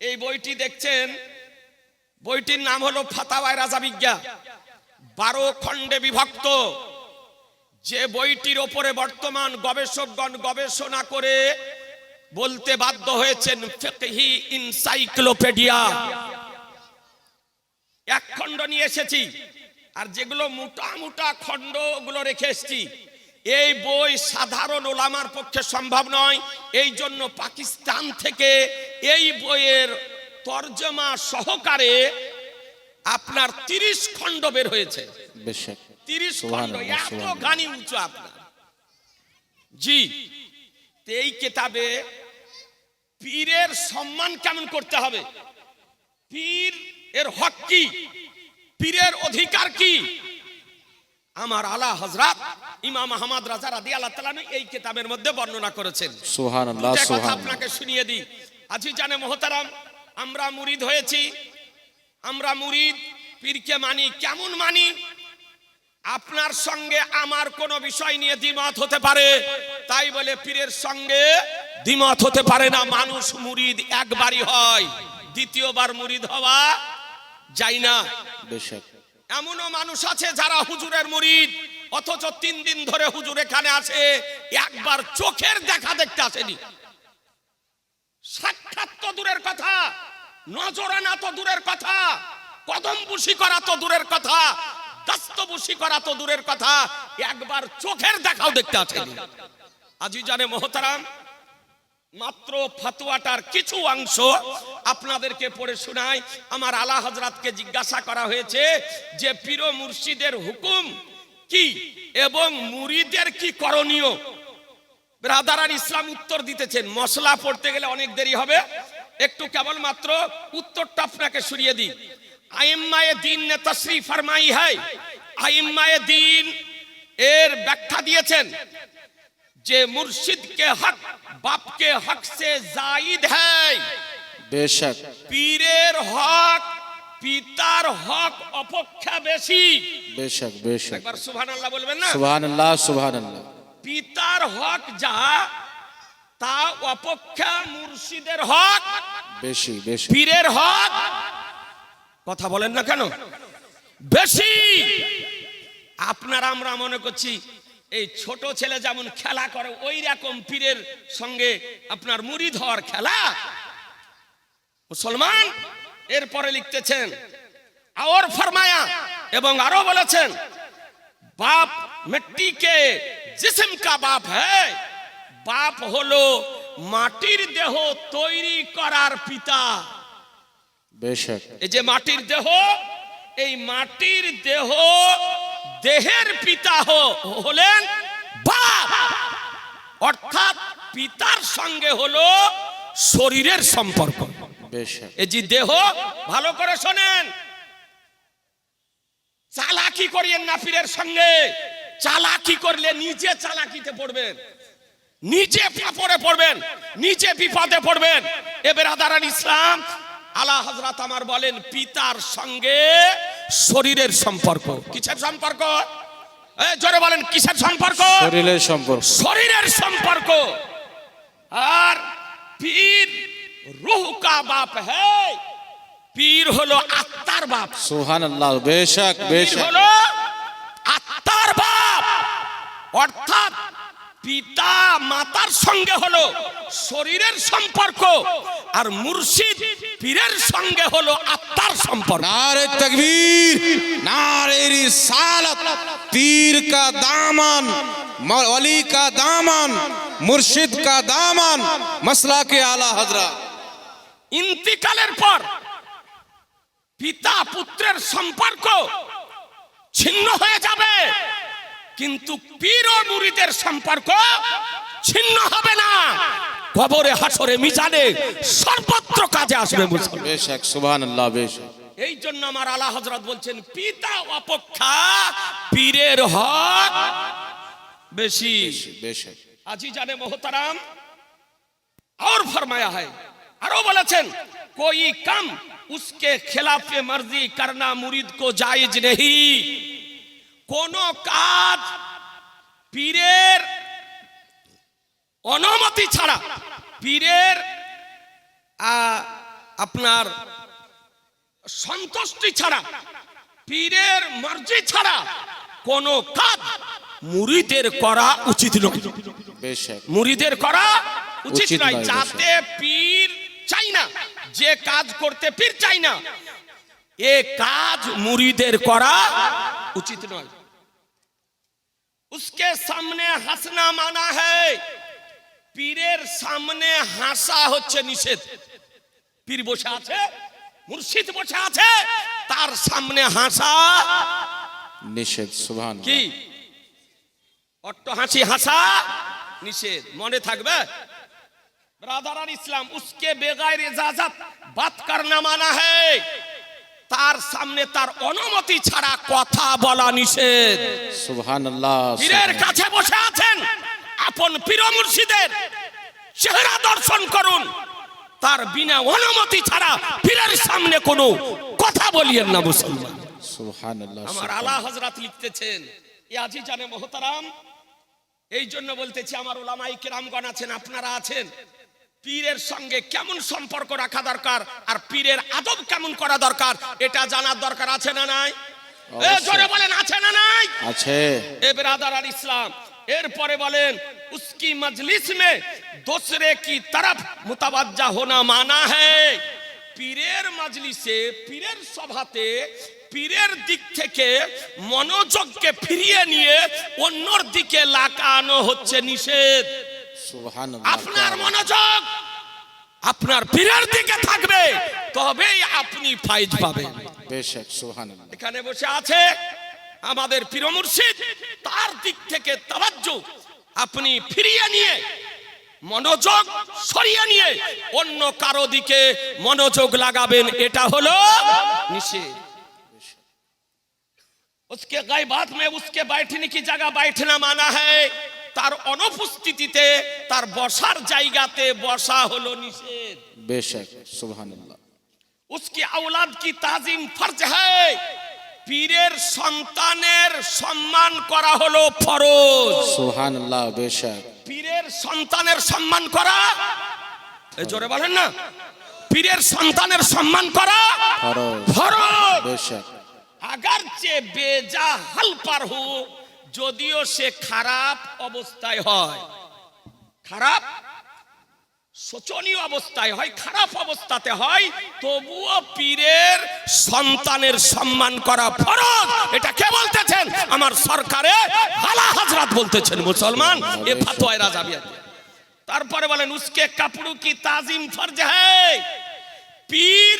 এই বইটি দেখছেন? বইটির নাম হলো ফাতাওয়ায় রাজা বিজ্ঞা বারো খণ্ডে বিভক্ত। যে বইটির ওপরে বর্তমান গবেষকগণ গবেষণা করে বলতে বাধ্য হয়েছেন, ফিকহি ইনসাইক্লোপিডিয়া। এক খণ্ড নিয়ে এসেছি, আর যেগুলো মোটা মোটা খণ্ড ওগুলো রেখে এসেছি। এই বই সাধারণ ওলামার পক্ষে সম্ভব নয়। এই জন্য পাকিস্তান থেকে এই বইয়ের তর্জমা সহকারে আপনার তিরিশ খণ্ড বের হয়েছে। তিরিশ খণ্ড এত গানি উঁচু আপনার। জি এই কেতাবে পীরের সম্মান কেমন করতে হবে? পীর এর হক কি? পীরের অধিকার কি? আমার আলা হজরত ইমাম আহমদ রাজা রাদি আল্লাহ তাআলা এই কেতাবের মধ্যে বর্ণনা করেছেন। কথা আপনাকে শুনিয়ে দিই। আজি জানে মোহতারাম আমরা মুরিদ হয়েছি। আমরা মুরিদ পীরকে মানি কেমন মানি? আপনার সঙ্গে আমার কোনো বিষয় নিয়ে দ্বিমত হতে পারে। তাই বলে পীরের সঙ্গে দ্বিমত হতে পারে না। মানুষ মুরিদ একবারই হয় দ্বিতীয়বার মুরিদ হওয়া যায় না। বেশক। এমনও মানুষ আছে যারা হুজুরের মুরিদ অথচ তিন দিন ধরে হুজুর এখানে আছে, একবার চোখের দেখা দেখতে আসেনি। সাক্ষাৎ তো দূরের কথা নজরানা তো দূরের কথা, কদম বুশি করা তো দূরের কথা দস্তবুষি করা তো দূরের কথা, একবার চোখের দেখাও দেখতে আসেনি। আজি জানে মোহতারাম মাত্র ফাতুয়াটার কিছু অংশ আপনাদেরকে পড়ে শোনাই। আমার আলা হজরতকে জিজ্ঞাসা করা হয়েছে যে, পীর মুর্শিদের হুকুম কি এবং মুরিদের কি করণীয়? ব্রাদারান ইসলাম উত্তর দিতেছেন, মশলা পড়তে গেলে অনেক দেরি হবে। একটু কেবলমাত্র উত্তরটা আপনাকে সরিয়ে দিই। আইম্মায়ে দিন নে তশরিফ ফরমাই है আইম্মায়ে দিন এর ব্যাখ্যা দিয়েছেন। যে মুর্শিদ কে হক বাপ কে হক সে জাইদ है বেশক। পীরের হক পিতার হক অপেক্ষা বেশি। বেশক বেশক। একবার সুবহানাল্লাহ বলবেন না? সুবহানাল্লাহ সুবহানাল্লাহ। পিতার হক যা তা অপেক্ষা মুর্শিদের হক। বেশি বেশি। পীরের হক কথা বলেন না কেন? বেশি। আপনারা আমরা মনে করছি এই ছোট ছেলে যেমন খেলা করে ওই রকম পীরের সঙ্গে আপনার মুড়ি ধর খেলা। মুসলমান এরপরে লিখতেছেন আর ফরমায়া এবং আরও বলেছেন বাপ মিট্টি কে জিসম কা বাপ হ্যায়। বাপ হলো মাটির দেহ তৈরি করার পিতা। বেশক। এই যে মাটির দেহ এই মাটির দেহ দেহের পিতা হলেন বাপ। অর্থাৎ পিতার সঙ্গে হলো শরীরের সম্পর্ক। এই যে দেহ ভালো করে শোনেন। চালাকি করিয়েন না পীরের সঙ্গে। চালাকি করলে নিজে চালাকিতে পড়বেন। নিজে পড়বেন নিজে বিপদে পড়বেন। এবার আদারান ইসলাম আলা হজরত আমার বলেন পিতার সঙ্গে শরীরের সম্পর্ক। কিসের সম্পর্ক? জোরে বলেন কিসের সম্পর্ক? শরীরের সম্পর্ক। শরীরের সম্পর্ক। আর পীর রুহ কা বাপ হ্যায়। পীর হলো আত্মার বাপ। সুবহানাল্লাহ বেশক বেশক। হলো আত্মার বাপ। অর্থাৎ পিতা মাতার সঙ্গে হলো শরীরের সম্পর্ক আর মুর্শিদ পীরের সঙ্গে হলো আত্মার সম্পর্ক। নারে তকবীর নারে রিসালাত পীর কা দামান ওলি কা দামান মুর্শিদ কা দামান মাসলা কে আলা হযরত। ইন্তিকালের পর পিতা পুত্রের সম্পর্ক ছিন্ন হয়ে যাবে। কিন্তু পীর ও মুরিদের সম্পর্ক ছিন্ন হবে না কবরে হাসরে মিজানে সর্বত্র কাজে আসবে মুসলমান बेशक सुबहान अल्लाह बेशक এই জন্য আমার আলা হজরত বলছেন পিতা অপেক্ষা পীরের হক বেশি बेशक আজি জানে মোহতারাম और फरमाया है আরো বলেছেন कोई कम उसके खिलाफ मर्जी करना मुरीद को जायज नहीं কোন কাজ পীরের অনুমতি ছাড়া পীরের আপনার সন্তুষ্টি ছাড়া পীরের মর্জি ছাড়া কোন কাজ মুড়িদের করা উচিত নয়। মুড়িদের করা উচিত নয়। যাতে পীর চাই না যে কাজ করতে পীর চাই না এ কাজ মুড়িদের করা উচিত নয়। उसके সামনে হাসনা মানা है পীরের সামনে হাসা হচ্ছে নিষেধ পীর বসে আছে মুর্শিদ বসে আছে তার সামনে হাসা निषेध सुभान কি অট্ট হাসি হাসা নিষেধ মনে থাকবে ব্রাদারান ইসলাম উসকে বেগায়ের ইজাজত বাত করনা মানা है তার সামনে তার অনুমতি ছাড়া কথা বলা নিষেধ। পীরের কাছে বসে আছেন আপন পীর মুর্শিদের চেহারা দর্শন করুন। তার বিনা অনুমতি ছাড়া পীরের সামনে কোনো কথা বলিয়েন না মুসলমান। আমার আলা হজরত লিখতেছেন ইয়াজি জানে মহতারাম এই জন্য বলতেছি আমার ওলামাই কেরামগণ আছেন আপনারা আছেন। পীরের সঙ্গে কেমন সম্পর্ক রাখা দরকার আর পীরের আদব কেমন করা দরকার এটা জানার দরকার আছে না নাই? জোরে বলেন আছে না নাই? আছে। এ বেরাদার আর ইসলাম এরপরে বলেন উসকি মজলিস মে দোসরে কি তরফ মুতাবাজ্জা হোনা মানা হ্যায় পীরের মজলিসে পীরের সভাতে পীরের দিক থেকে মনোযোগকে ফিরিয়ে নিয়ে অন্যর দিকে লাকানো হচ্ছে নিষেধ। আপনার अल्लाह মনোযোগ আপনার পীরের দিকে থাকবে তবেই আপনি ফাইজ পাবেন बेशक सुभान अल्लाह এখানে বসে আছে আমাদের পীর মুর্শিদ তার দিক থেকে তাবাজ্জু আপনি ফিরিয়ে নিয়ে মনোযোগ সরিয়ে নিয়ে অন্য কারো দিকে মনোযোগ লাগাবেন এটা হলো নিষেধ उसके गायबात में उसके बैठने की जगह बैठना माना है তার অনুপস্থিতিতে তার বসার জায়গাতে বসা হলো নিষেধ बेशक सुभान अल्लाह उसकी औलाद की ताजिम फर्ज है পীরের সন্তানের সম্মান করা হলো ফরজ सुभान अल्लाह बेशक পীরের সন্তানের সম্মান করা এই জোরে বলেন না পীরের সন্তানের সম্মান করা फरोज ফরজ बेशक আগার চে বেজা হাল পার হু যদিও সে খারাপ অবস্থায় হয়। খারাপ? শোচনীয় অবস্থায় হয়, খারাপ অবস্থাতে হয়, তবুও পীরের সন্তানের সম্মান করা ফরজ। এটা কে বলতেছেন? আমার সরকারে হালা হাজরাত বলতেছেন মুসলমান, এ ফাতোয়ায় রাজাবিয়া তারপরে বলেন, উসকে কাপড়ু কি তাজিম ফরজ হ্যায়? পীর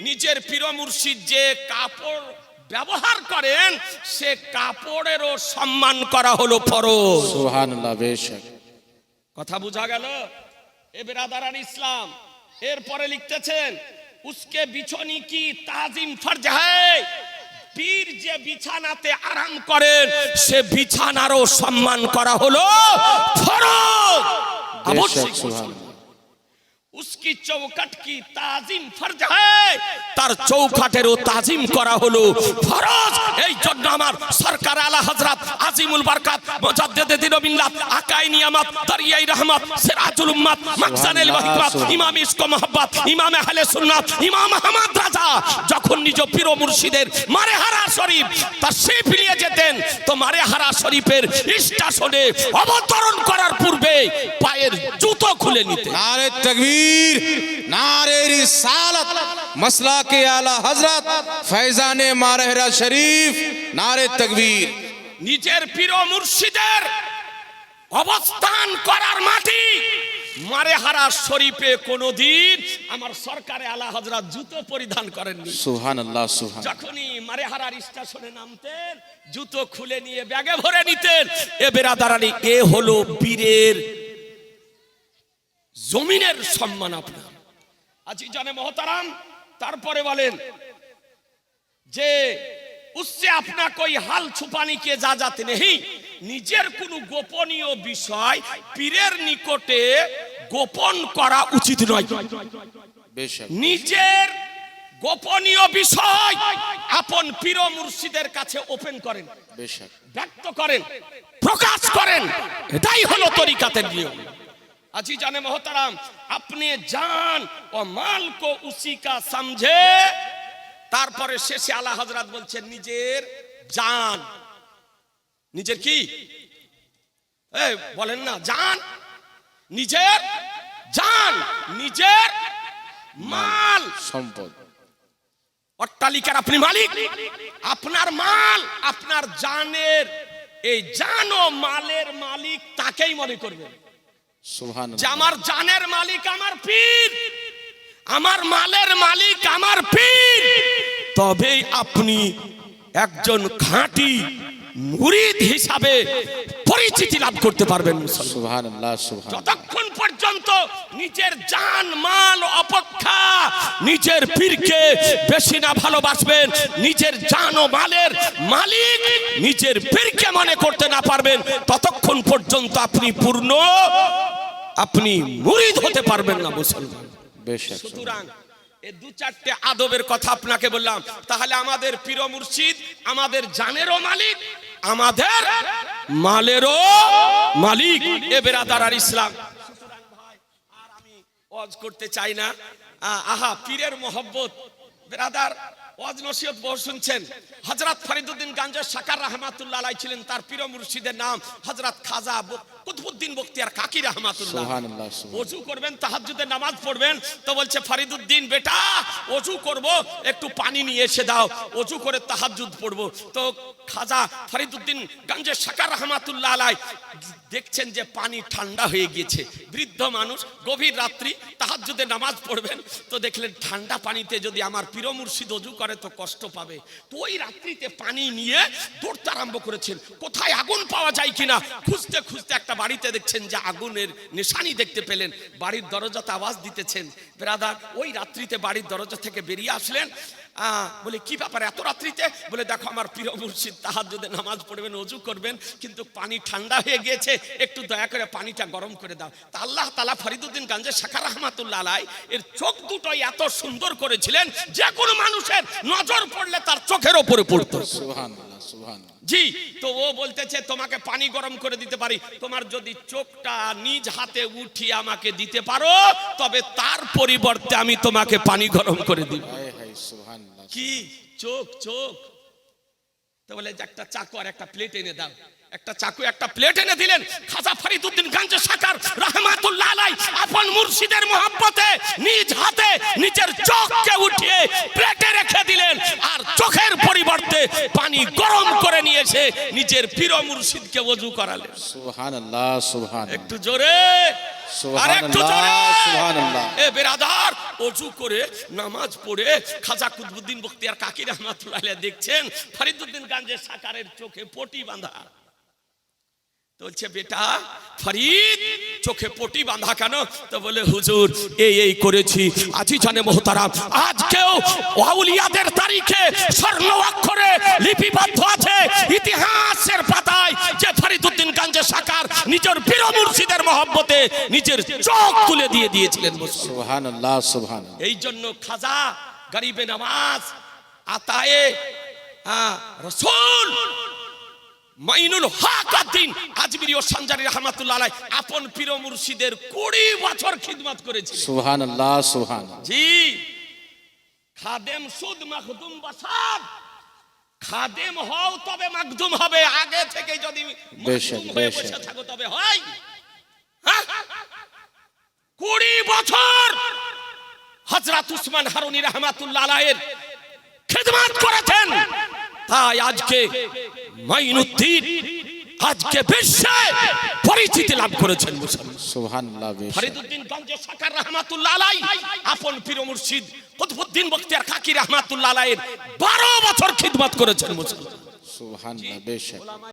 নিজের পীর মুর্শিদ যে কাপড় ব্যবহার করেন সে কাপড়েরও সম্মান করা হলো ফরজ। কথা বোঝা গেল? এ বেরাদারান ইসলাম এরপরে লিখতেছেন উসকে বিছনি কি তাজিম ফরজ হ্যায়? পীর যে বিছানাতে আরাম করেন সে বিছানারও সম্মান করা হলো ফরজ। আবশ্যক उसकी चौखट की ताजिम फर्ज है তার চৌখাটেরও তাজিম করা হলো ফরজ এই জন্য আমার সরকার আলা হজরত আজিমুল বারকাত মুজাদ্দেদে দিনবিল্লাহ আকাই নিয়ামত দরিয়াই রহমত সিরাজুল উম্মত মাকসানুল ওয়াহিকমত ইমাম ইশক মুহাব্বত ইমাম আহলে সুন্নাত ইমাম আহমদ রাজা যখন নিজ পীর মুর্শিদের মারে হারা শরীফ তার সে ফিরিয়ে যেতেন তো মারে হারা শরীফের স্টেশনে অবতরণ করার পূর্বে পায়ের জুতো খুলে নিতে নারে তাকবীর নারে রিসালাত مسلا کے اعلی حضرت فیضان مارہرا شریف نعرے تکبیر নিজের প্রিয় মুর্শিদের অবস্থান করার মাটি মারেহারা শরীফে কোনদিন আমার সরকারে আলা হজরত জুতো পরিধান করেননি। সুহান আল্লাহ সুহান যখনই মারেহারার স্টেশনে নামতেন জুতো খুলে নিয়ে ব্যাগে ভরে নিতেন এ বেরাদারানি এ হলো বীরের জমিনের সম্মান আপনার। আজি জানে মহতারাম তারপরে বলেন যে উসে আপনাকে ওই হাল ছুপানি কে যা যাতে নেই নিজের কোন গোপনীয় বিষয় পীরের নিকটে গোপন করা উচিত নয়। নিজের গোপনীয় বিষয় আপন পীর মুর্শিদের কাছে ওপেন করেন। ব্যক্ত করেন। প্রকাশ করেন। এটাই হলো তরিকাতের নিয়ম। अजी जाने मोहतरम अपने जान और माल को उसी का समझे তারপরে শেষে আলা হজরত বলছেন নিজের জান নিজের কি এই বলেন না জান নিজের জান নিজের মাল সম্পদ অট্টালিকার আপনি মালিক আপনার মাল আপনার জানের এই জান ও মালের মালিক তাকেই মনে করবেন সুবহান যে আমার জানের মালিক আমার পীর আমার মালের মালিক আমার পীর তবেই আপনি একজন খাঁটি মুরিদ হিসাবে পরিচিতি লাভ করতে পারবেন যতক্ষণ পর্যন্ত নিজের জান মাল অপেক্ষা নিজের পীরকে বেশি না ভালোবাসবেন নিজের জান ও মালের মালিক নিজের পীরকে মনে করতে না পারবেন ততক্ষণ পর্যন্ত আপনি পূর্ণ আপনি মুরিদ হতে পারবেন না মুসলমান। সুতরাং এই দু চারটে আদবের কথা আপনাকে বললাম। তাহলে আমাদের পীর মুর্শিদ আমাদের জানেরও মালিক আমাদের মালেরও মালিক এ বেরাদার আর ইসলাম। আর আমি ওয়াজ করতে চাই না। আহা পীরের মোহব্বত। বেরাদার ওয়াজ নসিহত বহু শুনছেন। হজরত ফরিদুদ্দিন গাঞ্জের সাকার রহমাতুল্লাহ ছিলেন তার পীর মুর্শিদের নাম হজরত খাজা ব- কুতবুদ্দিন বখতিয়ার কাকি রহমাতুল্লাহ। সুবহানাল্লাহ সুবহান করবেন তাহাজ্জুদের নামাজ পড়বেন তো বলছে ফরিদুদ্দিন বেটা অজু করব একটু পানি নিয়ে এসে দাও অজু করে তাহাজ্জুদ পড়ব। তো খাজা ফরিদুদ্দিন গঞ্জে শাকার রহমাতুল্লাহ আলাই দেখছেন যে পানি ঠান্ডা হয়ে গিয়েছে। বৃদ্ধ মানুষ গভীর রাত্রি তাহাজ্জুদের নামাজ পড়বেন তো দেখলেন ঠান্ডা পানিতে যদি আমার পীর মুর্শিদ অজু করে তো কষ্ট পাবে। তো ওই রাত্রিতে পানি নিয়ে দৌড়তে আরম্ভ করেছেন। কোথায় আগুন পাওয়া যায় কিনা খুঁজতে খুঁজতে একটা বাড়িতে দেখছেন যে আগুনের নিশানি দেখতে পেলেন, বাড়ির দরজাতে আওয়াজ দিতেছেন। ব্রাদার, ওই রাত্রিতে বাড়ির দরজা থেকে বেরিয়ে আসলেন। বলে কি ব্যাপার? এত রাত্রিতে? বলে দেখো আমার প্রিয় মুর্শিদ তাহার যদি নামাজ পড়বেন অজু করবেন কিন্তু পানি ঠান্ডা হয়ে গিয়েছে। একটু দয়া করে পানিটা গরম করে দাও। তা আল্লাহ তালা ফরিদুদ্দিন গাঞ্জে শাখা রহমাতুল্লাহ আলাই এর চোখ দুটোই এত সুন্দর করেছিলেন যে কোনো মানুষের নজর পড়লে তার চোখের ওপরে পড়তো। জি তো ও বলতেছে তোমাকে পানি গরম করে দিতে পারি। তোমার যদি চোখটা নিজ হাতে উঠিয়ে আমাকে দিতে পারো তবে তার পরিবর্তে আমি তোমাকে পানি গরম করে দিব। কি? চোখ চোখ। তো বলে একটা চাকু আর একটা প্লেট এনে দাও। একটা চাকু একটা প্লেট এনে দিলেন খাজা গাঞ্জে সাকার রহমাতুল্লাহ আলাই আপন মুর্শিদের মোহাব্বতে নিজ হাতে নিজের চোখকে উঠিয়ে প্লেটে রেখে দিলেন আর চোখের পরিবর্তে পানি গরম করে নিয়ে এসে নিজের পীর মুর্শিদকে ওযু করালেন। সুবহানাল্লাহ সুবহানাল্লাহ। একটু জোরে। করে নামাজ পড়ে খাজা কুতবুদ্দিন বক্তিয়ার কাকির রহমাতুল্লাহ দেখছেন ফরিদুদ্দিন গাঞ্জের সাকারের চোখে পটি বাঁধা। বলছে বেটা ফরিদ চোখে পটি বাঁধা কেন? তো বলে হুজুর এই এই করেছি। আজি জানে মোহতারাম আজকেও ওয়াউলিয়াদের তারিখে স্বর্ণ অক্ষরে লিপিবদ্ধ আছে ইতিহাসের পাতায় যে ফরিদুদ্দিন গাঞ্জে সাকার নিজের পীর মুর্শিদের মহব্বতে নিজের চোখ তুলে দিয়ে দিয়েছিলেন সুবহানাল্লাহ সুবহানাল্লাহ। এই জন্য খাজা গরিবে নামাজ আতায়ে হ্যাঁ, রসুল মাইনুল হক আদ্দিন আজমিরি ও সঞ্জারি রহমাতুল্লাহ আলাই আপন পীর মুর্শিদের কুড়ি বছর খিদমত করেছিল সুবহানাল্লাহ সুবহানাল্লাহ। জি। খাদেম সুদ মাখদুম বাসাদ। খাদেম হও তবে মাকদুম হবে আগে থেকে যদি বেশক, বেশক। থাকো তবে হয়। হ্যাঁ? কুড়ি বছর হজরত উসমান হারুনি রহমাতুল্লাহ আলাইয়ের খেদমত করেছেন। তাই আজকে মাইনুদ্দিন আজকে বিশ্বে পরিচিতি লাভ করেছেন মুসলমান। সুবহানাল্লাহ বেশক ফরিদুদ্দিন গঞ্জে সাকার রহমাতুল্লাহ আলাই আপন পীর মুর্শিদ কুতবুদ্দিন বক্তিয়ার কাকি রহমাতুল্লাহ আলাইয়ের বারো বছর খিদমত করেছেন মুসলমান। সুবহানাল্লাহ বেশক